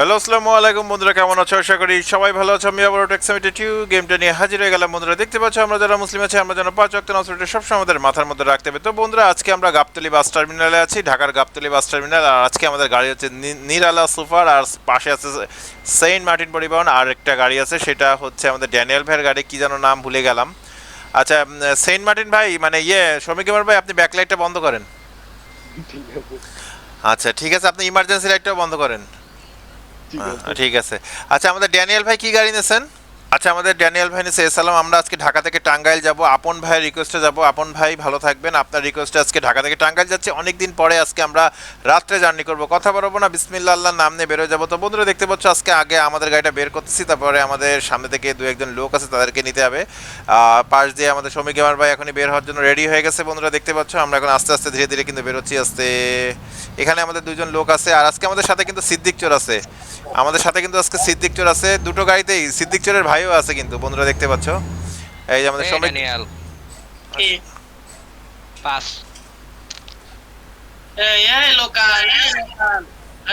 Hello আসসালামু আলাইকুম বন্ধুরা কেমন আছো? আশা করি সবাই ভালো আছো। আমি আবার টেক্সামিটি টিউ গেমটা নিয়ে হাজির হয়ে গেলাম। বন্ধুরা দেখতে পাচ্ছ আমরা যারা মুসলিম আছি আমরা যেন পাঁচ অক্ট নসরটা সবসময় আমাদের মাথার মধ্যে রাখতে হবে। তো বন্ধুরা আজকে আমরা গাবতলি বাস টার্মিনালে আছি ঢাকার গাবতলি বাস টার্মিনাল আর আজকে আমাদের গাড়ি হচ্ছে নিরালা সুপার আর পাশে আছে সেন্ট মার্টিন পরিবহন আর একটা গাড়ি আছে সেটা হচ্ছে আমাদের ড্যানিয়েল ভাইয়ের গাড়ি কি যেন নাম ভুলে গেলাম। আচ্ছা সেন্ট মার্টিন ভাই মানে ইয়ে শ্রমিক কুমার ভাই আপনি ব্যাকলাইটটা বন্ধ করেন। ঠিক আছে। আচ্ছা ঠিক আছে আপনি ইমার্জেন্সি লাইটটাও বন্ধ করেন। ঠিক আছে। আচ্ছা আমাদের ড্যানিয়েল ভাই কি গাড়ি নিয়েছেন? আচ্ছা আমাদের ড্যানিয়াল ভাই নিয়েছে এসালাম আমরা আজকে ঢাকা থেকে টাঙ্গাইল যাব। আপন ভাইয়ের রিকোয়েস্টে যাব। আপন ভাই, ভালো থাকবেন। আপনার রিকোয়েস্টে আজকে ঢাকা থেকে টাঙ্গাইল যাচ্ছে। অনেক দিন পরে আজকে আমরা রাত্রে জার্নি করব। কথা বলব না বিসমিল্লা আল্লাহর নাম নিয়ে বেরোয় যাব। তো বন্ধুরা, দেখতে পাচ্ছ আজকে আগে আমাদের গাড়িটা বের করতেছি। তারপরে আমাদের সামনে থেকে দু একজন লোক আছে, তাদেরকে নিতে হবে। পাশ দিয়ে আমাদের শ্রমিক আমার ভাই এখনই বের হওয়ার জন্য রেডি হয়ে গেছে। বন্ধুরা, দেখতে পাচ্ছ আমরা এখন আস্তে আস্তে ধীরে ধীরে কিন্তু বেরোচ্ছি আস্তে। এখানে আমাদের দুজন লোক আছে। আর আজকে আমাদের সাথে কিন্তু সিদ্দিক চোর আছে। আমাদের সাথে কিন্তু আজকে সিদ্দিক চোর আছে। দুটো গাড়িতেই সিদ্দিক চোরের ভাইও আছে কিন্তু বন্ধুরা দেখতে পাচ্ছ? এই যে আমাদের ড্যানিয়েল পাস এই এই লোকাল এই লোকাল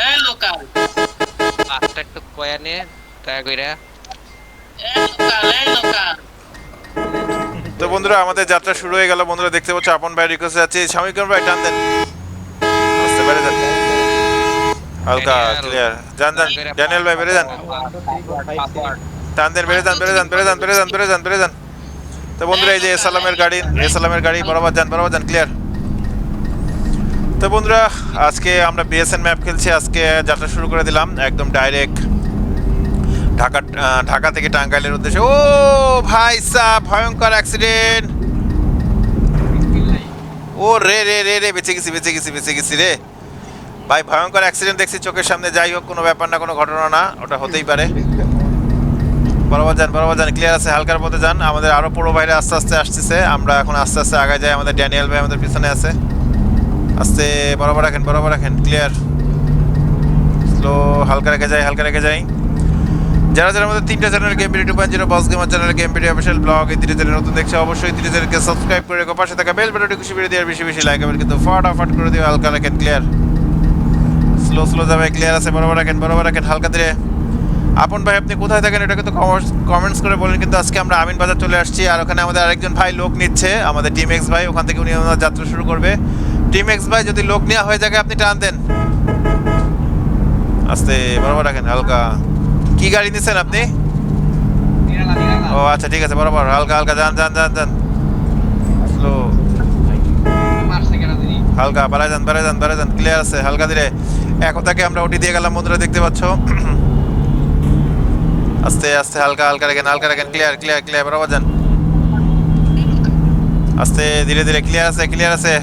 এই লোকাল। পাসটা একটু কয়া নিয়ে দয়া কইরা। এই লোকাল এই লোকাল। তো বন্ধুরা আমাদের যাত্রা শুরু হয়ে গেল। বন্ধুরা দেখতে পাচ্ছ আপন ভাই রিকোয়েস্ট আছে। স্বামী ভাই টান দেন। আস্তে বেড়ে যান। হালকা ক্লিয়ার যান যান। ড্যানিয়েল ভাই বেড়ে যান। টান বেড়ে যান বেড়ে যান বেড়ে যান বেড়ে যান বেড়ে যান বেড়ে যান তো বন্ধুরা এই যে এসালামের গাড়ি এসালামের গাড়ি বরাবর যান বরাবর যান ক্লিয়ার তো বন্ধুরা আজকে আমরা বিএসএন ম্যাপ খেলছি আজকে যাত্রা শুরু করে দিলাম একদম ডাইরেক্ট ঢাকা ঢাকা থেকে টাঙ্গাইলের উদ্দেশ্যে ও ভাই সাহ ভয়ঙ্কর অ্যাক্সিডেন্ট ও রে রে রে রে বেঁচে গেছি বেঁচে গেছি বেঁচে গেছি রে ভাই ভয়ঙ্কর অ্যাক্সিডেন্ট দেখছি চোখের সামনে যাই হোক কোনো ব্যাপার না কোনো ঘটনা না ওটা হতেই পারে বরাবর যান বরাবর যান ক্লিয়ার আছে, হালকার পথে যান। আমাদের আরও পুরো বাইরে আস্তে আস্তে আসতেছে। আমরা এখন আস্তে আস্তে আগে যাই। আমাদের ড্যানিয়েল ভাই আমাদের পিছনে আছে। আস্তে বরাবর রাখেন বরাবর রাখেন ক্লিয়ার স্লো হালকা রেখে যাই, হালকা রেখে যাই। যারা যারা আমাদের তিনটা channel game video two point zero boss gamer channel game video official blog এই তিনটে চ্যানেল নতুন দেখছে, অবশ্যই তিনটে চ্যানেলকে সাবস্ক্রাইব করে রেখো। পাশে থাকা বেল বাটনটি খুশি দিয়ে আর বেশি বেশি লাইক হবে কিন্তু ফটাফট করে দিও, হালকা রাখেন ক্লিয়ার স্লো স্লো যাবে ক্লিয়ার আছে, বরাবর রাখেন বরাবর রাখেন, হালকা ধীরে। আপন ভাই, আপনি কোথায় থাকেন এটা কিন্তু কমেন্টস করে বলেন। কিন্তু আজকে আমরা আমিন বাজার চলে আসছি আর ওখানে আমাদের আরেকজন ভাই লোক নিচ্ছে, আমাদের টিম এক্স ভাই। ওখান থেকে উনি ওনার যাত্রা শুরু করবে। টিম এক্স ভাই, যদি লোক নেওয়া হয়ে যায় আপনি টান দেন। আস্তে, বরাবর রাখেন, হালকা। কি গাড়ি নিচ্ছেন আপনি? ও আচ্ছা ঠিক আছে, বরাবর, হালকা হালকা, যান যান যান যান। স্লো হালকা, বাড়ায় যান বাড়ায় যান বাড়ায় যান ক্লিয়ার আছে, হালকা ধীরে। একতাকে আমরা ওটি দিয়ে গেলাম, বন্ধুরা, দেখতে পাচ্ছ। আস্তে আস্তে, হালকা হালকা রাখেন হালকা রাখেন ক্লিয়ার ক্লিয়ার ক্লিয়ার বরাবর যান। আস্তে, ধীরে ধীরে ক্লিয়ার আছে ক্লিয়ার আছে।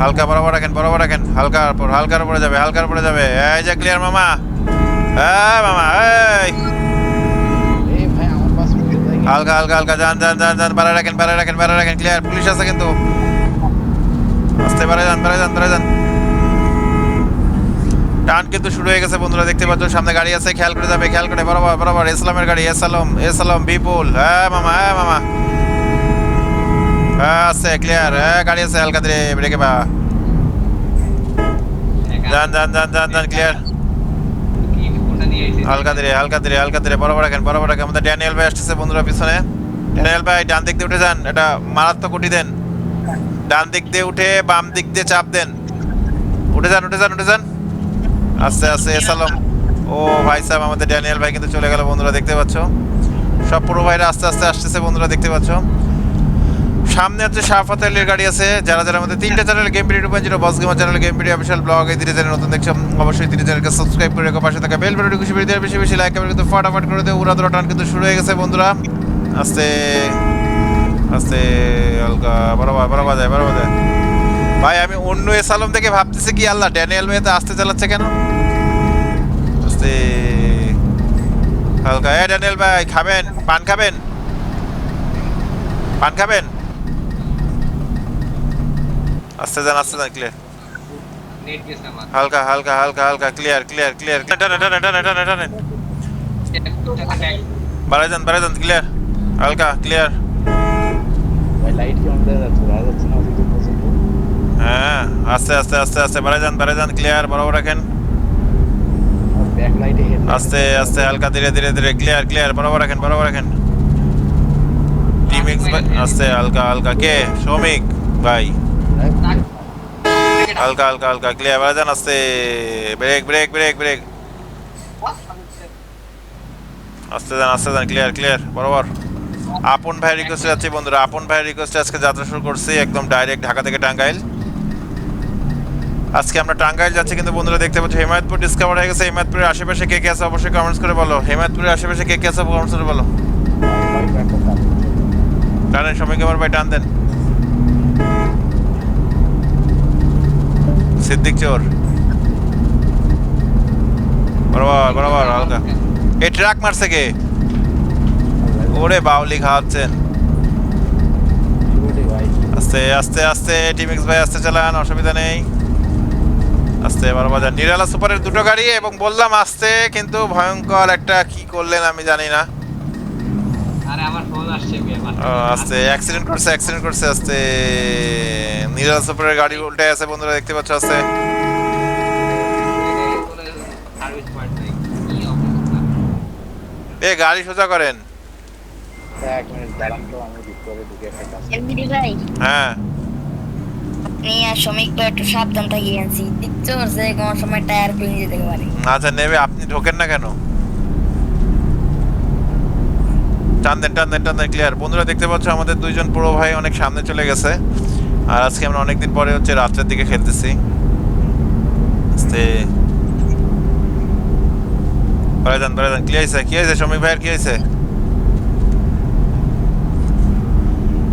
হালকা বরাবর রাখেন বরাবর রাখেন। হালকার উপর, হালকার উপরে যাবে, হালকার উপরে যাবে। এই যে ক্লিয়ার মামা। হ্যাঁ মামা, এই। হালকা হালকা হালকা, যান যান যান যান, বাড়ায় রাখেন বাড়ায় রাখেন বাড়ায় রাখেন ক্লিয়ার পুলিশ আছে কিন্তু। আস্তে, বাড়ায় যান বাড়ায় যান বাড়ায় যান। টান কিন্তু শুরু হয়ে গেছে, বন্ধুরা দেখতে পাচ্ছ, সামনে গাড়ি আছে, খেয়াল করে যাবে, খেয়াল করে, বরাবর বরাবর ইসলামের গাড়ি, এসালম এসালম, বিপুল হ্যাঁ মামা হ্যাঁ মামা। হ্যাঁ আছে ক্লিয়ার হ্যাঁ গাড়ি আছে, হালকা ধীরে, ব্রেকে বা যান যান যান যান যান ক্লিয়ার হালকা ধীরে হালকা ধীরে হালকা ধীরে, বরাবর রাখেন বরাবর রাখেন। আমাদের ড্যানিয়েল ভাই আসতেছে, বন্ধুরা, পিছনে। ড্যানিয়েল ভাই, ডান দিক দিয়ে উঠে যান, এটা মারাত্মক উঠি দেন। ডান দিক দিয়ে উঠে বাম দিক দিয়ে চাপ দেন। উঠে যান উঠে যান উঠে যান। আস্তে আস্তে এসালম ও ভাই সাহেব আমাদের ড্যানিয়েল ভাই কিন্তু চলে গেল বন্ধুরা দেখতে পাচ্ছ? সব পুরো ভাইরা আস্তে আস্তে আসতেছে বন্ধুরা দেখতে পাচ্ছ? সামনে হচ্ছে শাহফাত আলীর গাড়ি আছে যারা যারা আমাদের তিনটা channel game video two point zero boss gamer channel game video official blog এই তিনটে চ্যানেল নতুন দেখছ অবশ্যই তিনটে চ্যানেলকে সাবস্ক্রাইব করে রেখো পাশে থাকা বেল বাটনটি খুশি দিয়ে বেশি বেশি লাইক কিন্তু ফটাফট করে দিও উড়া দুরা টান কিন্তু শুরু হয়ে গেছে বন্ধুরা। আস্তে আস্তে হালকা বরাবর বরাবর যায় বরাবর যায়। ভাই আমি অন্য এসালম থেকে ভাবতেছি কি আল্লাহ ড্যানিয়েল মেয়েতে আসতে চালাচ্ছে কেন? আস্তে হালকা। এ ড্যানিয়েল ভাই, খাবেন? পান খাবেন? পান খাবেন? আস্তে যান আস্তে যান ক্লিয়ার হালকা হালকা হালকা হালকা ক্লিয়ার ক্লিয়ার ক্লিয়ার টানে টানে টানে টানে টানে বাড়াই যান বাড়াই যান ক্লিয়ার হালকা ক্লিয়ার হ্যাঁ আস্তে আস্তে আস্তে আস্তে বাড়াই যান বাড়াই যান ক্লিয়ার বরাবর রাখেন আর ব্যাক লাইটে হেড আস্তে আস্তে, হালকা, ধীরে ধীরে ধীরে ক্লিয়ার ক্লিয়ার বরাবর রাখেন বরাবর রাখেন। টিম এক্স আস্তে, হালকা হালকা, কে? শ্রমিক ভাই। হালকা হালকা হালকা ক্লিয়ার বাজান আস্তে। ব্রেক ব্রেক ব্রেক ব্রেক আস্তে যান আস্তে যান ক্লিয়ার ক্লিয়ার বরাবর। আপন ভাই রিকোয়েস্ট যাচ্ছি বন্ধুরা, আপন ভাই রিকোয়েস্টে আজকে যাত্রা শুরু করছি, একদম ডাইরেক্ট ঢাকা থেকে টাঙ্গাইল। আজকে আমরা টাঙ্গাইল যাচ্ছি, কিন্তু বন্ধুরা দেখতে পাচ্ছি হেমায়তপুর ডিসকভার হয়ে গেছে। হেমায়তপুরের আশেপাশে কে কে আছে অবশ্যই কমেন্টস করে বলো। হেমায়তপুরের আশেপাশে কে কে আছে কমেন্টস করে বলো। টানেন সময়কে আমার ভাই টান দেন? সিদ্দিক চোর। বরাবর বরাবর এই ট্রাক মারছে কে? ওরে বাউলি খাওয়াচ্ছেন। আস্তে আস্তে আস্তে টিমিক্স ভাই, আস্তে চালান, অসুবিধা নেই। আস্তে বারো বাজার। নিরালা সুপারের দুটো গাড়ি এবং বললাম আসতে কিন্তু ভয়ঙ্কর একটা কি করলেন আমি জানি না। আরে আমার ফোন আসছে ও, আস্তে অ্যাক্সিডেন্ট করছে অ্যাক্সিডেন্ট করছে আস্তে। নিরালা সুপারের গাড়ি উল্টে আছে বন্ধুরা দেখতে পাচ্ছ আস্তে। এ গাড়ি সোজা করেন। এক মিনিট দাঁড়ান তো আমি ভিতরে ঢুকে একটা কাজ করি। এমবিডি ভাই হ্যাঁ। আর শ্রমিক ভাই একটু সাবধান থাকিয়েন সিদ্দিক চোর যে কোনো সময় টায়ার ভেঙে যেতে পারে। আচ্ছা নেবে, আপনি ঢোকেন না কেন? টান দেন টান দেন টান দেন ক্লিয়ার বন্ধুরা দেখতে পাচ্ছ, আমাদের দুইজন পুরো ভাই অনেক সামনে চলে গেছে। আর আজকে আমরা অনেকদিন পরে হচ্ছে রাত্রের দিকে খেলতেছি। আস্তে। বেড়ে যান বেড়ে যান কি হয়েছে? কি হয়েছে, শ্রমিক ভাইয়ের কি হয়েছে?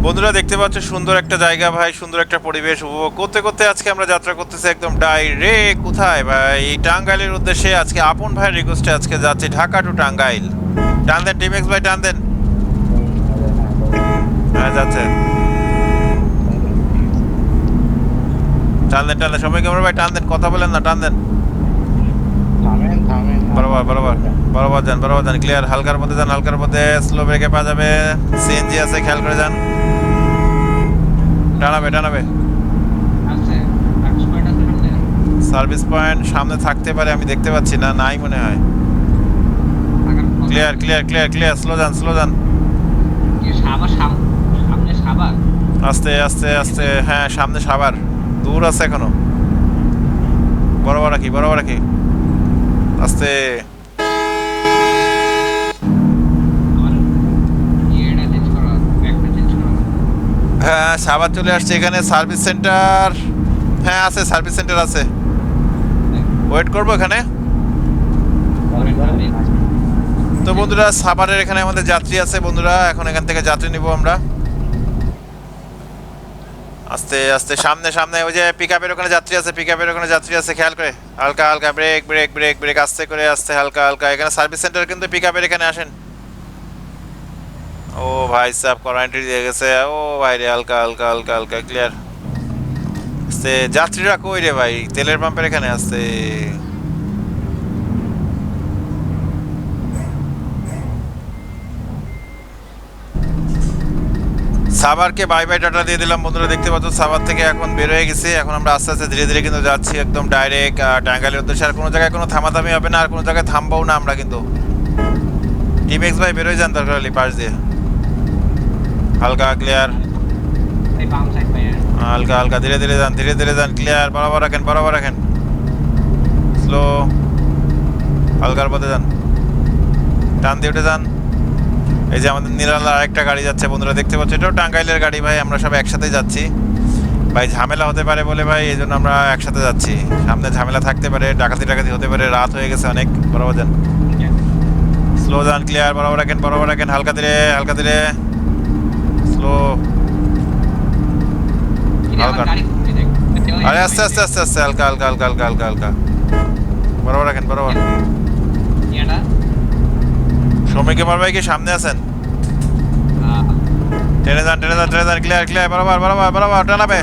বন্ধুরা দেখতে পাচ্ছ সুন্দর একটা জায়গা ভাই সুন্দর একটা পরিবেশ উপভোগ করতে করতে আজকে আমরা যাত্রা করতেছি একদম ডাইরেক্ট কোথায় ভাই? টাঙ্গাইলের উদ্দেশ্যে আজকে আপন ভাইয়ের রিকোয়েস্টে আজকে যাচ্ছি ঢাকা টু টাঙ্গাইল। টান দেন টিমেক্স ভাই টান দেন। হ্যাঁ যাচ্ছে। টান দেন টান দেন সবাই ক্যামেরা ভাই টান দেন কথা বলেন না টান দেন। বরাবর বরাবর বরাবর যান বরাবর যান ক্লিয়ার হালকার মধ্যে যান হালকার মধ্যে স্লো ব্রেকে পাওয়া যাবে। সিএনজি আছে খেয়াল করে যান। টানাবে আছে সার্ভিস পয়েন্ট সামনে। থাকতে পারে আমি দেখতে পাচ্ছি না নাই মনে হয়। Clear clear clear clear slow যান স্লো যান কি আস্তে আস্তে আস্তে হ্যাঁ সামনে সাবার। দূর আছে এখনও। বরাবর রাখি বরাবর রাখি। আস্তে আমার ইয়েটা চেঞ্জ করা ব্যাকটা চেঞ্জ করা হ্যাঁ সাবার চলে আসছে এখানে, সার্ভিস সেন্টার। হ্যাঁ আছে, সার্ভিস সেন্টার আছে। ওয়েট করব এখানে। তো বন্ধুরা সাভারের এখানে আমাদের যাত্রী আছে, বন্ধুরা। এখন এখান থেকে যাত্রী নিব আমরা। আস্তে আস্তে, সামনে সামনে, ওই যে পিক আপের ওখানে যাত্রী আছে পিক আপের ওখানে যাত্রী আছে, খেয়াল করে। হালকা হালকা ব্রেক ব্রেক ব্রেক ব্রেক আস্তে করে, আস্তে, হালকা হালকা। এখানে সার্ভিস সেন্টার কিন্তু পিক আপের এখানে আসেন। ভাই সাহেব কোয়ারেন্টাইন দিয়ে গেছে। ও ভাই রে, হালকা হালকা হালকা হালকা ক্লিয়ার সে যাত্রীরা কই রে ভাই? তেলের পাম্পের এখানে আসছে সাভারকে বাই বাই টাটা দিয়ে দিলাম। বন্ধুরা, দেখতে পাচ্ছ, সাভার থেকে এখন বের হয়ে গেছি। এখন আমরা আস্তে আস্তে ধীরে ধীরে কিন্তু যাচ্ছি একদম ডাইরেক্ট টাঙ্গাইলের উদ্দেশ্যে। আর কোনো জায়গায় কোনো থামাথামি হবে না, আর কোনো জায়গায় থামবও না আমরা কিন্তু। টিম এক্স ভাই, বেরোয় যান দরকার হলে, পাশ দিয়ে। হালকা ক্লিয়ার হালকা হালকা ধীরে ধীরে যান ধীরে ধীরে যান ক্লিয়ার বরাবর রাখেন বরাবর রাখেন। স্লো হালকার পথে যান। টান দিয়ে উঠে যান। এই যে আমাদের নিরালা আরেকটা গাড়ি যাচ্ছে বন্ধুরা দেখতে পাচ্ছ? এটাও টাঙ্গাইলের গাড়ি ভাই আমরা সব একসাথে যাচ্ছি। ভাই ঝামেলা হতে পারে বলে ভাই এই জন্য আমরা একসাথে যাচ্ছি। সামনে ঝামেলা থাকতে পারে ডাকাতি ডাকাতি হতে পারে রাত হয়ে গেছে অনেক বরাবর যান। স্লো যান ক্লিয়ার বরাবর রাখেন বরাবর রাখেন হালকা ধীরে হালকা ধীরে। স্লো হালকা। আরে আস্তে আস্তে আস্তে আস্তে হালকা হালকা হালকা হালকা হালকা হালকা। বরাবর রাখেন বরাবর। শ্রমিক আমার ভাই কি সামনে আছেন? টেনে যান টেনে যান টেনে যান ক্লিয়ার ক্লিয়ার বরাবর বরাবর বরাবর টানাবে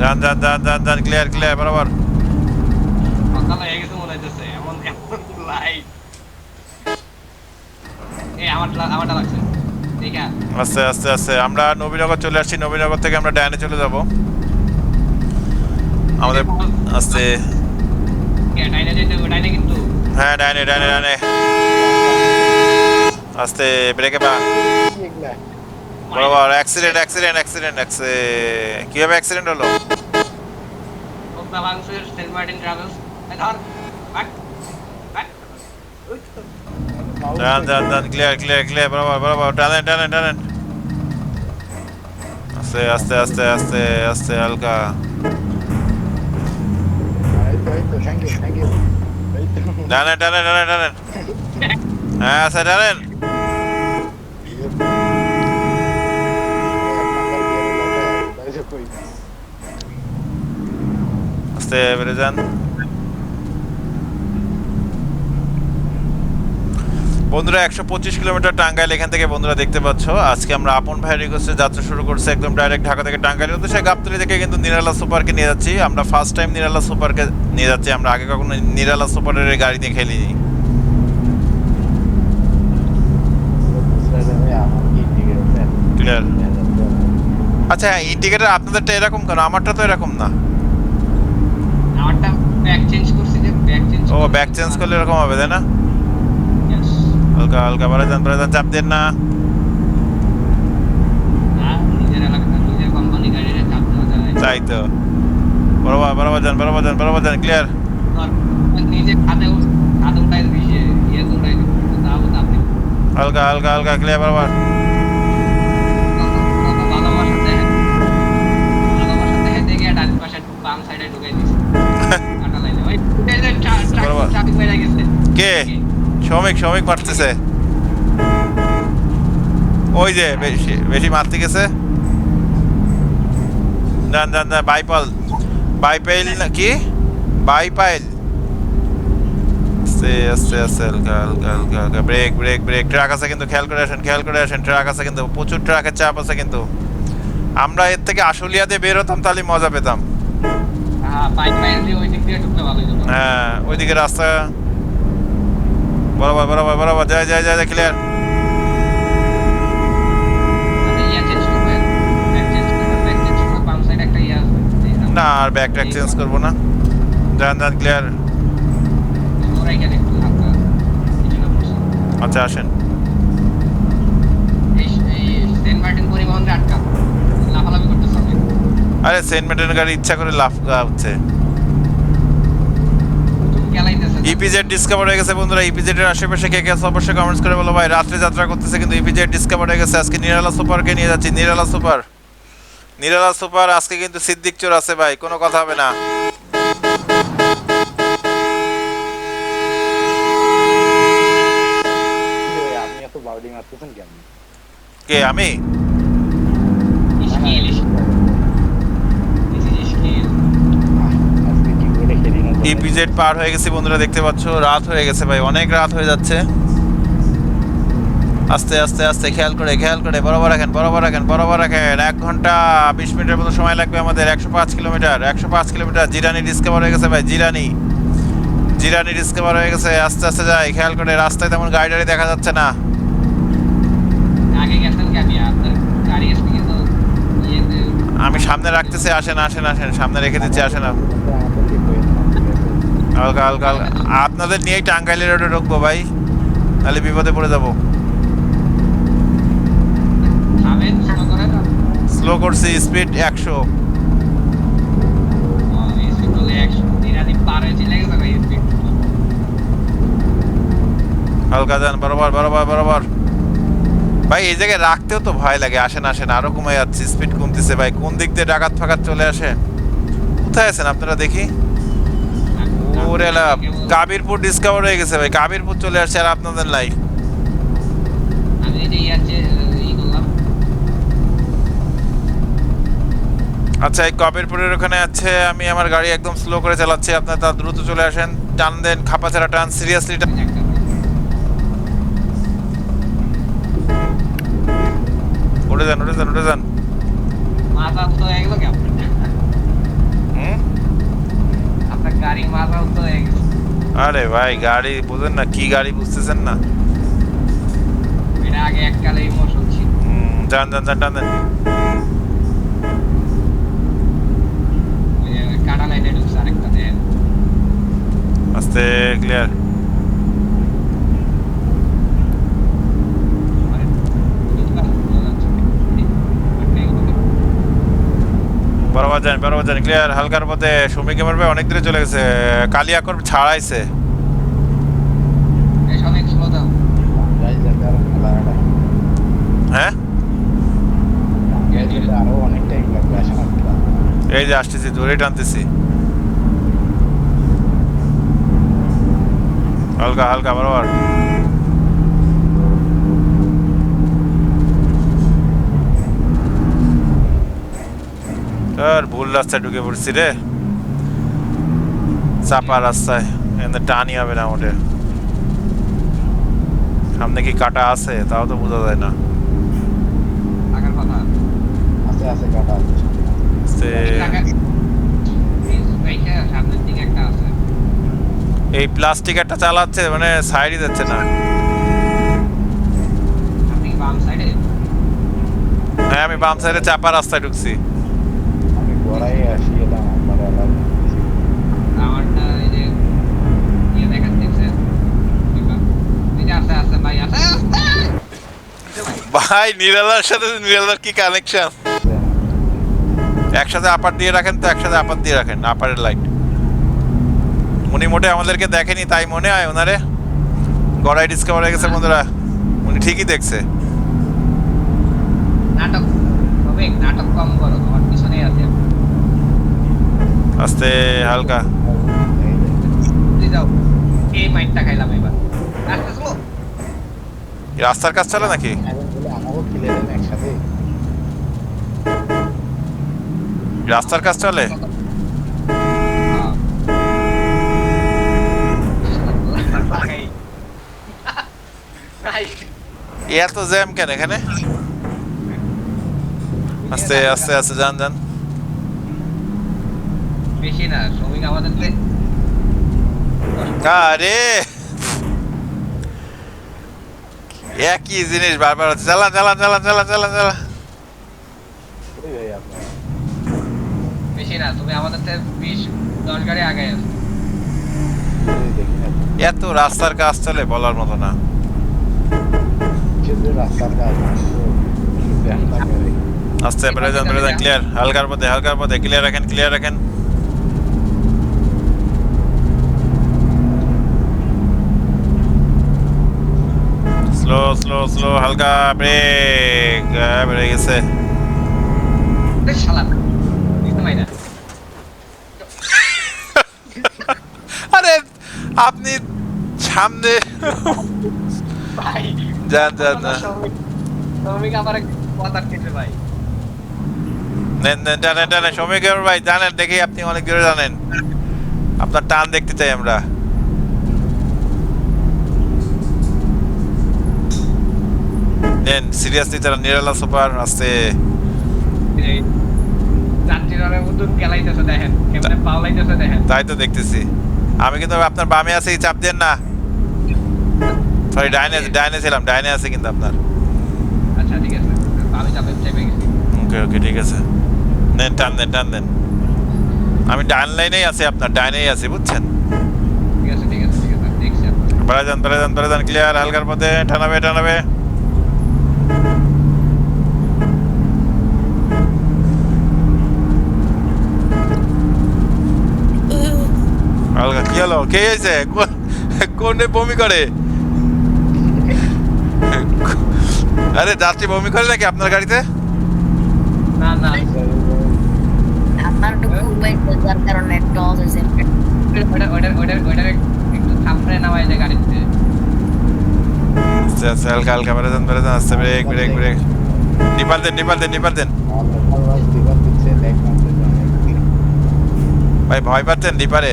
যান যান যান যান যান ক্লিয়ার ক্লিয়ার বরাবর সকাল হয়ে গেছে মনে হইতেছে এমন এমন লাইট এই আমারটা আমারটা লাগছে। ঠিক আছে। আস্তে আস্তে আস্তে। আমরা নবীনগর চলে আসছি। নবীনগর থেকে আমরা ডায়ানে চলে যাব। আমাদের আস্তে। হ্যাঁ ডাইনে ডাইনে ডাইনে। আস্তে ব্রেকে পা। বরাবর অ্যাক্সিডেন্ট অ্যাক্সিডেন্ট অ্যাক্সিডেন্ট কীভাবে অ্যাক্সিডেন্ট হলো? Saint Martin Travels. ডান ডান ডান ক্লিয়ার ক্লিয়ার ক্লিয়ার বরাবর বরাবর টানেন টানেন টানেন আস্তে আস্তে আস্তে আস্তে আস্তে হালকা টানেন টানেন টানেন টানেন হ্যাঁ আচ্ছা টানেন আস্তে বেড়ে যান বন্ধুরা একশো পঁচিশ কিলোমিটার টাঙ্গাইল এখান থেকে বন্ধুরা দেখতে পাচ্ছ। আজকে আমরা আপন ভাই রিকোয়েস্টে যাত্রা শুরু করছে একদম ডাইরেক্ট ঢাকা থেকে টাঙ্গাইল। উদ্দেশ্যে গাবতলি থেকে কিন্তু নিরালা সুপারকে নিয়ে যাচ্ছি। আমরা ফার্স্ট টাইম নিরালা সুপারকে নিয়ে যাচ্ছি। আমরা আগে কখনো নিরালা সুপারের গাড়ি নিয়ে খেলিনি। ক্লিয়ার আচ্ছা ইন্ডিকেটার আপনাদেরটা এরকম কেন? আমারটা তো এরকম না। আমারটা ব্যাক চেঞ্জ করছি যে ব্যাক চেঞ্জ ও ব্যাক চেঞ্জ করলে এরকম হবে তাই না? হালকা হালকা বাড়ে যান বাড়ে যান চাপ দেন না। যায়। তাই তো। বরাবর বরাবর যান বরাবর যান বরাবর যান ক্লিয়ার সে ইয়ে হালকা হালকা হালকা ক্লিয়ার বরাবর কে? শ্রমিক শ্রমিক মারতেছে। ওই যে বেশি বেশি মারতে গেছে। যান যান যান বাইপাল। বাইপাইল না কি? বাইপাইল। আস্তে আস্তে আস্তে হালকা হালকা হালকা হালকা। ব্রেক ব্রেক ব্রেক ট্রাক আছে কিন্তু খেয়াল করে আসেন খেয়াল করে আসেন। ট্রাক আছে কিন্তু প্রচুর ট্রাকের চাপ আছে কিন্তু। আমরা এর থেকে আশুলিয়াতে বের হতাম তাহলে মজা পেতাম। হ্যাঁ ওই দিক দিয়ে ঢুকতে হ্যাঁ ওইদিকে রাস্তা বরাবর বরাবর বরাবর যায় যায় যায় ক্লিয়ার। না আর ব্যাক ট্র্যাক চেঞ্জ করব না। যান যান ক্লিয়ার। আচ্ছা আসেন। আরে সেন্ট মেটের গাড়ি ইচ্ছা করে লাফ হচ্ছে। ইপিজেড ডিসকভার হয়ে গেছে বন্ধুরা ইপিজেড এর আশেপাশে কে কে আছে অবশ্যই কমেন্টস করে বলো ভাই। রাত্রে যাত্রা করতেছে কিন্তু ইপিজেড ডিসকভার হয়ে গেছে। আজকে নিরালা সুপারকে নিয়ে যাচ্ছি? নিরালা সুপার। নিরালা সুপার আজকে কিন্তু সিদ্দিক চোর আছে ভাই কোনো কথা হবে না। কে আমি স্কিল স্কিল আজকে কি করে খেলি না জানি। ইপিজেড পার হয়ে গেছি বন্ধুরা দেখতে পাচ্ছ? রাত হয়ে গেছে ভাই অনেক রাত হয়ে যাচ্ছে। আস্তে আস্তে আস্তে খেয়াল করে খেয়াল করে বরাবর রাখেন বরাবর রাখেন বরাবর রাখেন। এক ঘণ্টা বিশ মিনিটের মতো সময় লাগবে আমাদের একশো পাঁচ কিলোমিটার একশো পাঁচ কিলোমিটার। জিরানি ডিসকভার হয়ে গেছে ভাই জিরানি। জিরানি ডিসকভার হয়ে গেছে আস্তে আস্তে যাই খেয়াল করে রাস্তায় তেমন গাড়ি টাড়ি দেখা যাচ্ছে না। আপনি? আমি সামনে রাখতেছি আসেন আসেন আসেন সামনে রেখে দিচ্ছি আসেন আপ- আমাদেরকে কইেন না, হালকা হালকা হালকা। আপনাদের নিয়েই টাঙ্গাইলের রোডে ঢুকবো ভাই তাহলে বিপদে পড়ে যাব। স্লো করছি স্পিড একশো। হালকা যান, বরাবর বরাবর বরাবর। ভাই, এই জায়গায় রাখতেও তো ভয় লাগে, আসেন আসেন, আরও কমে যাচ্ছে স্পিড কমতেছে ভাই। কোন দিক দিয়ে ডাকাত ফাকাত চলে আসে? কোথায় আছেন আপনারা দেখি? ওরে লাভ কাবিরপুর ডিসকভার হয়ে গেছে ভাই। কাবিরপুর চলে আসছে আর আপনাদের লাইফ আচ্ছা এই কবিরপুরের ওখানে আছে আমি আমার গাড়ি একদম স্লো করে চালাচ্ছি। আপনার তা দ্রুত চলে আসেন। টান দেন খাপা ছাড়া টান। সিরিয়াসলি একটা উঠে যান উঠে যান উঠে যান। মাথা তো হয়ে গেল কি আপনার गाड़ी मार रहा हूँ तो एक अरे भाई गाड़ी बोलते ना की गाड़ी पूछते ना এটা আগে এককালে ইমোশন ছিল জান জান জান টান কাটা লাইনে ঢুকছে আরেকটা আস্তে ক্লিয়ার বরাবর যান বরাবর ক্লিয়ার হালকার পথে সুমি কেমন ভাই অনেক দূরে চলে গেছে। কালিয়াকর ছাড়াইছে। হ্যাঁ? এই যে আসতেছি দূরে টানতেছি। হালকা হালকা বরাবর। আর ভুল রাস্তায় ঢুকে পড়ছি রে। চাপা রাস্তায় এখানে টানি হবে না ওঠে সামনে কি কাটা আছে? তাও তো বোঝা যায় না। আছে। আছে কাটা এই প্লাস্টিক একটা চালাচ্ছে মানে সাইডই যাচ্ছে না। হ্যাঁ আমি বাম সাইডে চাপা রাস্তায় ঢুকছি আমি গড়াই আসি এলাম আমার এলাম আমারটা এই যে ইয়ে দেখাচ্ছে এই যে আছে আছে ভাই আছে আছে ভাই নিরালার সাথে নিরালার কি কানেকশন একসাথে আপার দিয়ে রাখেন তো একসাথে আপার দিয়ে রাখেন আপারের লাইট উনি মোটে আমাদেরকে দেখেনি তাই মনে হয় ওনারে গড়াই ডিসকভার হয়ে গেছে বন্ধুরা। উনি ঠিকই দেখছে। নাটক হবে নাটক কম করো তোমার পিছনে আছে। আস্তে হালকা। যাও এই মাইন্ডটা খাইলাম এবার। রাস্তার কাজ চলে নাকি? এখন বলে আমাকেও একসাথে? রাস্তার কাজ চলে? এত জ্যাম কেন এখানে? আস্তে আস্তে আস্তে যান যান। বেশি না শ্রমিক আমাদের আরে! একই জিনিস বারবার হচ্ছে। চালান চালান চালান ওই ভাই আপনার বেশি না তুমি আমাদের থেকে বিশ দশ গাড়ি আগে আছো ওই দেখি না এত রাস্তার কাজ চলে বলার মতো না। আস্তে বেড়ে যান বেড়ে যান ক্লিয়ার হালকার পথে হালকার পথে ক্লিয়ার রাখেন ক্লিয়ার রাখেন। স্লো স্লো স্লো হালকা ব্রেক বেড়ে গেছে। না আরে আপনি সামনে যান যান ভাই। নেন ভাই জানেন দেখি আপনি অনেক জানেন। আপনার টান দেখতে চাই আমরা। নেন সিরিয়াসলি তারা নিরালা সুপার দেখেন তাই তো দেখতেছি। আমি কিন্তু আপনার বামে আছি চাপ দেন না। সরি ডাইনে ডাইনে ছিলাম ডাইনে আছে কিন্তু আপনার। আচ্ছা ঠিক আছে। আমি চাপে চেপে গেছি। ওকে ওকে ঠিক আছে। নেন টান দেন টান দেন। আমি ডাইন লাইনেই আছি আপনার ডাইনেই আছি বুঝছেন? ঠিক আছে ঠিক আছে ঠিক আছে দেখছি আপনার। বেড়ে যান বেড়ে যান বেড়ে যান ক্লিয়ার হালকার পথে টানাবে টানাবে হালকা কি হয়েছে কোন- বমি করে আরে যাত্রী বমি করে নাকি আপনার গাড়িতে না না আপনার একটু খুব বাইক যার কারণে টস হয়েছে ওটা ওটা ওটা ওটা একটু থামড়ে নামাই যায় গাড়িতে আস্তে আস্তে হালকা হালকা বেড়ে যান বেড়ে যান আস্তে ব্রেক ব্রেক ব্রেক নিপাল দেন নিপাল দেন নিপাল আমার ভাই ভয় পাচ্ছেন নিপারে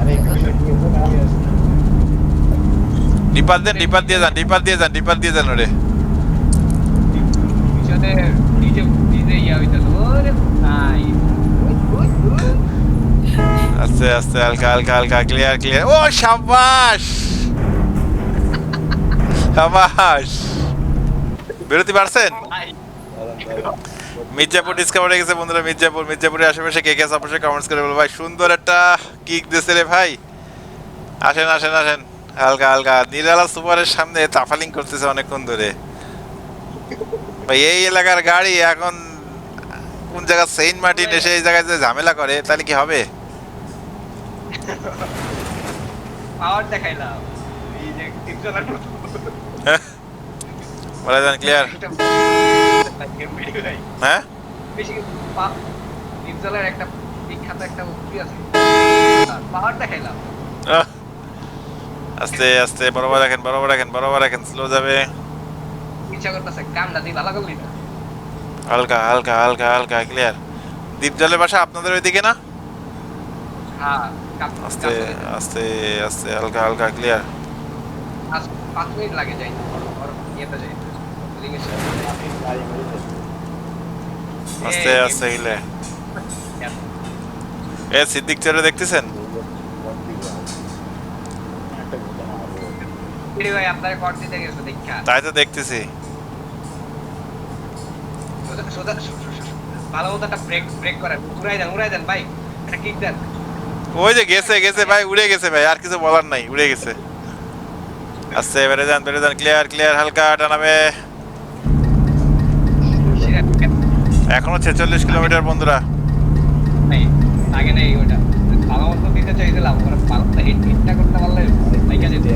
আরে একটু সেটি ওখানে আমি আসি নিপাল দেন নিপাল দিয়ে যান নিপাল দিয়ে যান নিপাল দিয়ে যান ওরে পিছনে ইয়া হইতাছে আস্তে আস্তে হালকা হালকা হালকা ক্লিয়ার ক্লিয়ার ও সাবাস! সাবাস! বেরোতে পারছেন মির্জাপুর ডিসকাভার হয়ে গেছে বন্ধুরা মির্জাপুর মির্জাপুরের আশেপাশে কে কে অবশ্যই কমেন্টস করে বলো ভাই সুন্দর একটা কিক দিয়েছে রে ভাই। আসেন আসেন আসেন। হালকা হালকা নিরালা সুপারের সামনে তাফালিং করতেছে অনেকক্ষণ ধরে। ভাই এই এলাকার গাড়ি এখন কোন জায়গা সেন্ট মার্টিন এসে এই জায়গায় যে ঝামেলা করে তাহলে কি হবে? পাওয়ার দেখাইলাম। এই যে টিপজলার মতো। বলে দেন ক্লিয়ার হ্যাঁ? বেশি টিপজলার একটা বিখ্যাত একটা উক্তি আছে। পাওয়ার দেখাইলাম। আস্তে আস্তে বরাবর রাখেন বরাবর রাখেন বরাবর রাখেন স্লো যাবে। ইচ্ছা করতেছে কামটা দিয়ে ভালো করলি না। হালকা হালকা হালকা হালকা ক্লিয়ার দ্বীপ জলের বাসা আপনাদের ওইদিকে না? হ্যাঁ আস্তে আস্তে আস্তে হালকা হালকা ক্লিয়ার পাঁচ মিনিট লাগে যাই ইয়েতে যাই। আস্তে আস্তে গেলে এ সিদ্দিক চরে দেখতেছেন একটা ঘটনা ভাই আপনার কর দিতে গেছে দেখা। তাই তো দেখতেছি। সোজা ভালো মতো একটা ব্রেক ব্রেক করেন। উড়াই দেন উড়াই দেন ভাই। একটা কিক দেন। ওই যে গেছে গেছে ভাই উড়ে গেছে ভাই আর কিছু বলার নাই উড়ে গেছে। আস্তে বেড়ে যান বেড়ে যান ক্লিয়ার ক্লিয়ার হালকা টানাবে এখনও ছেচল্লিশ কিলোমিটার বন্ধুরা। নাই আগে নেই ওটা ভালো মতো দিতে চাইছিলাম ওরা ভালো হিট হিটটা করতে পারলে যেতে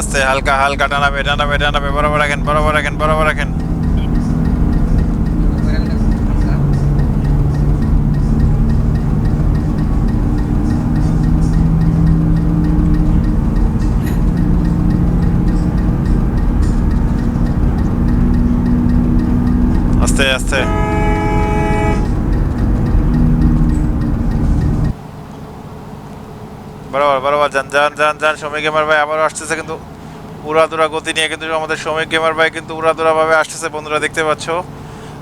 আস্তে হালকা হালকা টানাবে টানাবে টানাবে বরাবর রাখেন বরাবর রাখেন বরাবর রাখেন। যান যান যান সময় গেমার ভাই আবারও আসতেছে কিন্তু উড়াদুরা গতি নিয়ে কিন্তু আমাদের সময় গেমার ভাই কিন্তু উড়াদুরা ভাবে আসতেছে বন্ধুরা দেখতে পাচ্ছ।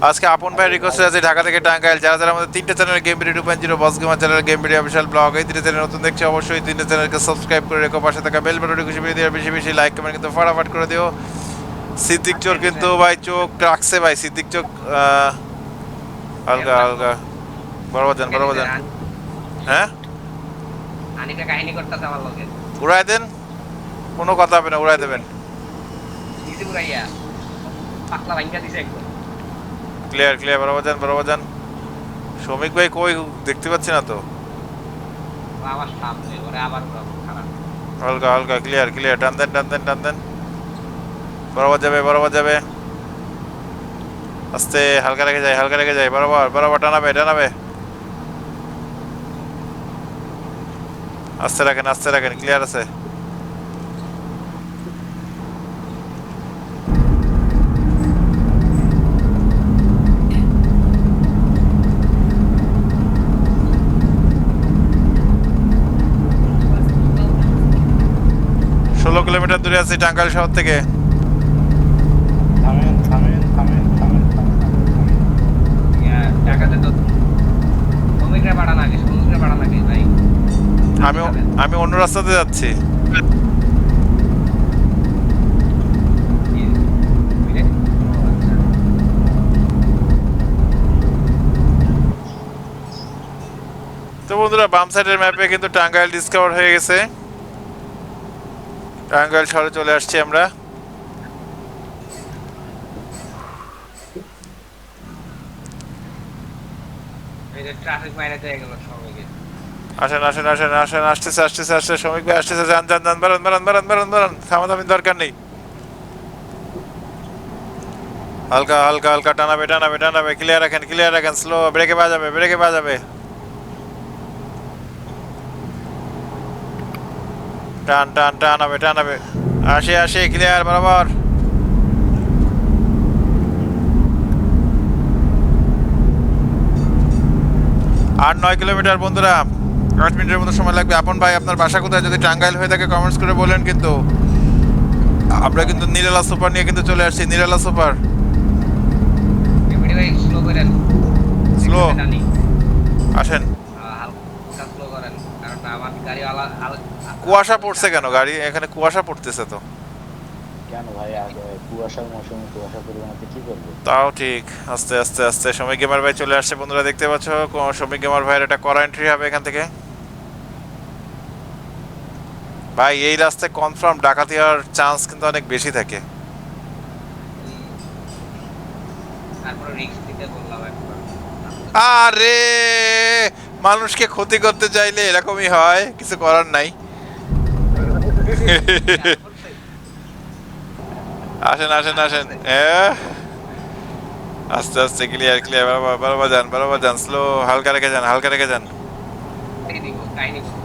আজকে আপন ভাই রিকোয়েস্ট আছে ঢাকা থেকে টাঙ্গাইল যারা যারা আমাদের তিনটে channel game video two point zero boss gamer channel game video official blog এই তিনটে চ্যানেল নতুন দেখছি অবশ্যই তিনটে চ্যানেলকে সাবস্ক্রাইব করে রেখো পাশে থাকা বেল বাটনটি খুশি দিয়ে বেশি বেশি লাইক কমেন্ট কিন্তু ফটাফট করে দিও। সিদ্দিক চোর কিন্তু ভাই চোখ রাখছে ভাই সিদ্দিক চোখ আলগা আলগা। বরাবর যান বরাবর যান হ্যাঁ? আনিকা কাহিনী করতেছে আমার লগে। উড়াই দেন। কোনো কথা হবে না উড়াই দেবেন। দিছে পুরাইয়া পাতলা ভাঙ্গা দিছে একদম। ক্লিয়ার ক্লিয়ার বরাবর যান বরাবর যান। শ্রমিক ভাই কই দেখতে পাচ্ছি না তো। আমার সামনে ওরে আবার খারাপ। হালকা হালকা ক্লিয়ার ক্লিয়ার টান দেন টান দেন টান দেন। বরাবর যাবে বরাবর যাবে। আস্তে হালকা রেখে যায় হালকা রেখে যায়। বরাবর বরাবর টানাবে টানাবে। আস্তে রাখেন আস্তে রাখেন ক্লিয়ার আছে? ষোলো কিলোমিটার দূরে আছি টাঙ্গাইল শহর থেকে। থামেন থামেন থামেন থামেন থামেন টাকাতে তো সমুদ্রে পাড়া লাগে সমুদ্রে পাড়া লাগে আমি আমি অন্য রাস্তাতে যাচ্ছি। তো বন্ধুরা বাম সাইডের ম্যাপে কিন্তু টাঙ্গাইল ডিসকভার হয়ে গেছে। টাঙ্গাইল শহরে চলে আসছি আমরা। এই যে ট্রাফিক মাইনে দিয়ে গেল সবাইকে আসেন আসেন আসেন আসেন, আসতেছে আসতেছে আসতেছে, শ্রমিক ভাই আসতেছে, যান যান যান, বেরোন বেরোন বেরোন বেরোন বেরোন থামাথামির দরকার নেই। হালকা হালকা হালকা, টানাবে টানাবে টানাবে ক্লিয়ার রাখেন ক্লিয়ার রাখেন স্লো ব্রেকে বাজাবে ব্রেকে বাজাবে। টান টান, টানাবে টানাবে। আসে আসে ক্লিয়ার বরাবর। আট, নয় কিলোমিটার, বন্ধুরা। আট মিনিটের মতো সময় লাগবে। আপন ভাই আপনার বাসা কোথায়? যদি টাঙ্গাইল হয়ে থাকে কমেন্টস করে বলেন কিন্তু। আমরা কিন্তু নিরালা সুপার নিয়ে কিন্তু চলে আসছি। নিরালা সুপার। স্লো আসেন। কুয়াশা পড়ছে কেন? গাড়ি এখানে কুয়াশা পড়তেছে তো। কেন ভাই? আগে কুয়াশার মৌসুমে কুয়াশা পরিমাণতে কি করবে? তাও ঠিক। আস্তে আস্তে আস্তে। সময় গেমার ভাই চলে আসছে। বন্ধুরা দেখতে পাচ্ছ সময় গেমার ভাইয়ের একটা করা এন্ট্রি হবে এখান থেকে। ভাই এই রাস্তায় কনফার্ম ডাকাতি হওয়ার চান্স কিন্তু অনেক বেশি থাকে। আরে মানুষকে ক্ষতি করতে চাইলে এরকমই হয় কিছু করার নাই। আসেন আসেন আসেন। আস্তে আস্তে ক্লিয়ার ক্লিয়ার বরাবর বরাবর যান বরাবর যান। স্লো হালকা রেখে যান হালকা রেখে যান এই দিব কাহিনী বল।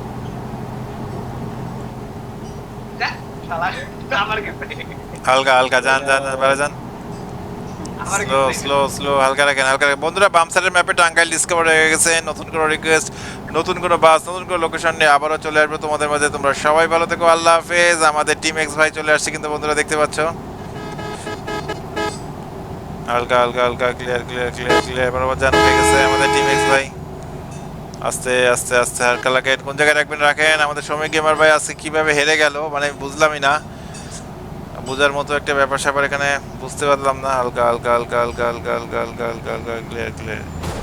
যা, শালা, আমার কাছে। হালকা হালকা যান যান যান, যান। স্লো স্লো স্লো হালকা রাখেন হালকা রাখেন। বন্ধুরা বাম সাইডের ম্যাপে টাঙ্গাইল ডিসকভার হয়ে গেছে নতুন কোনো রিকোয়েস্ট নতুন কোনো বাস নতুন কোনো লোকেশন নিয়ে আবারও চলে আসবে তোমাদের মাঝে। তোমরা সবাই ভালো থেকো আল্লাহ হাফেজ। আমাদের টিম এক্স ভাই চলে আসছে কিন্তু বন্ধুরা দেখতে পাচ্ছ? হালকা হালকা হালকা ক্লিয়ার ক্লিয়ার ক্লিয়ার ক্লিয়ার বরাবর জান হয়ে গেছে। আমাদের টিম এক্স ভাই। আস্তে আস্তে আস্তে হালকা লাগে কোন জায়গায় রাখবেন রাখেন আমাদের সময় গেমার ভাই আজকে কীভাবে হেরে গেল মানে বুঝলামই না বোঝার মতো একটা ব্যাপার স্যাপার এখানে বুঝতে পারলাম না হালকা হালকা হালকা হালকা হালকা হালকা হালকা হালকা হালকা ক্লিয়ার ক্লিয়ার